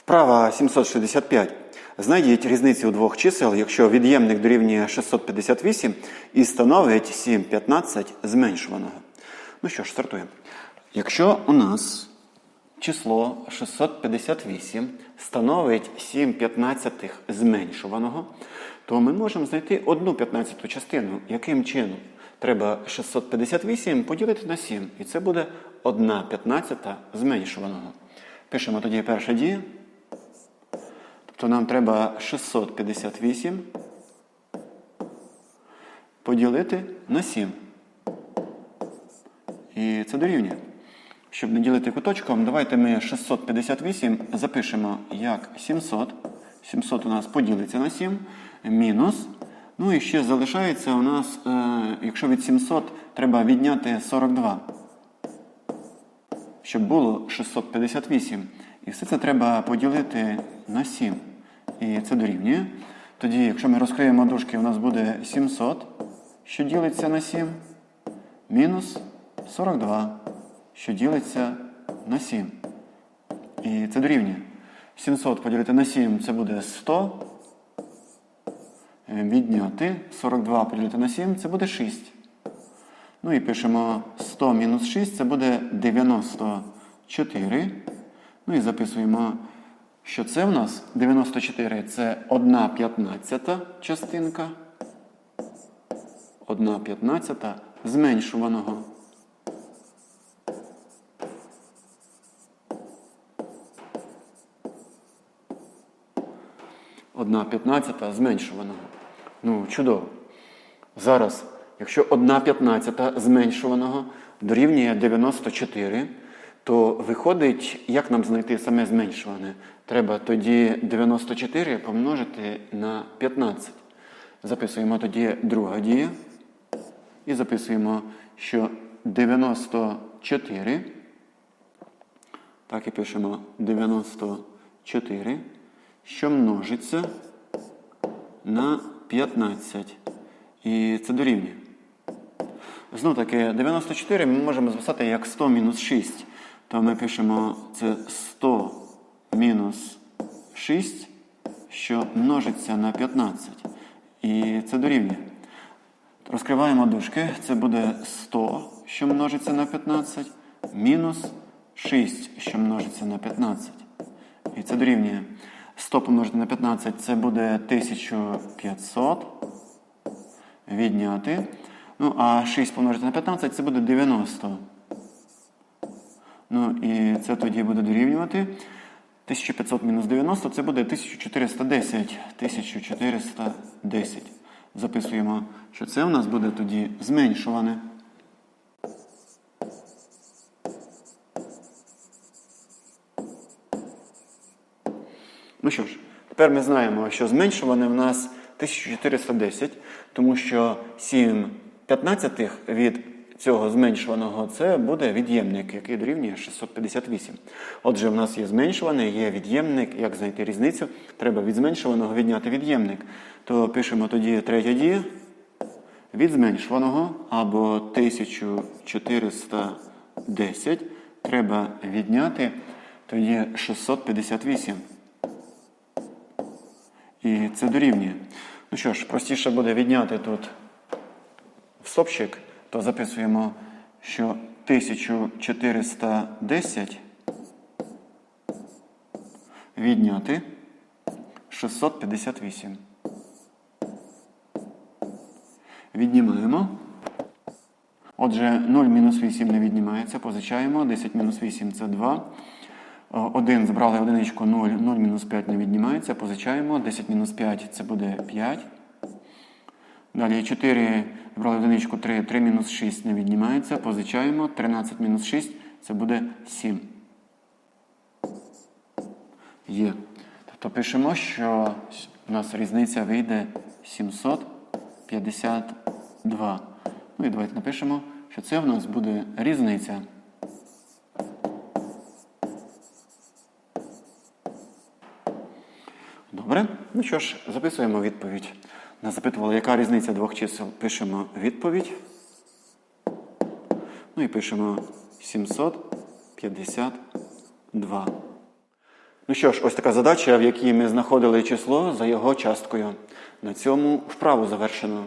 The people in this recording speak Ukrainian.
Вправа 765. Знайдіть різницю двох чисел, якщо від'ємник дорівнює 658 і становить 7,15 зменшуваного. Ну що ж, стартуємо. Якщо у нас число 658 становить 7,15 зменшуваного, то ми можемо знайти одну 15 частину. Яким чином? Треба 658 поділити на 7, і це буде 1 15 зменшуваного. Пишемо тоді перша дія. Тобто нам треба 658 поділити на 7. І це дорівнює. Щоб не ділити куточком, давайте ми 658 запишемо як 700. 700 у нас поділиться на 7, мінус. Ну і ще залишається у нас, е, якщо від 700 треба відняти 42, щоб було 658. І все це треба поділити на 7. І це дорівнює. Тоді, якщо ми розкриємо дужки, у нас буде 700, що ділиться на 7, мінус 42, що ділиться на 7. І це дорівнює. 700 поділити на 7 це буде 100. Е, Відняти 42 поділити на 7 це буде 6. Ну і пишемо 100 мінус 6 це буде 94. Ну і записуємо, що це в нас 94 це 1 п'ятнадцята частинка. 1 п'ятнадцята зменшуваного. Одна п'ятнадцята зменшуваного. Ну, чудово. Зараз, якщо одна п'ятнадцята зменшуваного дорівнює 94, то виходить, як нам знайти саме зменшуване? Треба тоді 94 помножити на 15. Записуємо тоді друга дія. І записуємо, що 94. Так і пишемо 94, що множиться на 15. І це дорівнює. Знов таки, 94 ми можемо записати як 100 мінус 6. То ми пишемо це 100 мінус 6, що множиться на 15. І це дорівнює. Розкриваємо дужки. Це буде 100, що множиться на 15, мінус 6, що множиться на 15. І це дорівнює. 100 помножити на 15 це буде 1500. Відняти. Ну, а 6 помножити на 15 це буде 90. Ну і це тоді буде дорівнювати. 1500 мінус 90 це буде 1410. 1410. Записуємо, що це у нас буде тоді зменшуване. Ну що ж, тепер ми знаємо, що зменшуване в нас 1410, тому що 7 п'ятнадцятих від цього зменшуваного це буде від'ємник, який дорівнює 658. Отже, в нас є зменшуване, є від'ємник. Як знайти різницю? Треба від зменшуваного відняти від'ємник. То пишемо тоді третя дія. Від зменшуваного або 1410 треба відняти тоді 658. І це дорівнює. Ну що ж, простіше буде відняти тут стопчик, то записуємо, що 1410 відняти 658. Віднімаємо. Отже, 0 мінус 8 не віднімається, позичаємо. 10 мінус 8 це 2. 1 збрали одиничку 0, 0 мінус 5 не віднімається, позичаємо. 10 мінус 5 це буде 5. Далі 4 збрали одиничку 3, 3 мінус 6 не віднімається, позичаємо. 13 мінус 6 це буде 7. Є. Тобто пишемо, що у нас різниця вийде 752. Ну і давайте напишемо, що це в нас буде різниця. Добре. Ну що ж, записуємо відповідь. Нас запитували, яка різниця двох чисел. Пишемо відповідь. Ну і пишемо 752. Ну що ж, ось така задача, в якій ми знаходили число за його часткою. На цьому вправу завершено.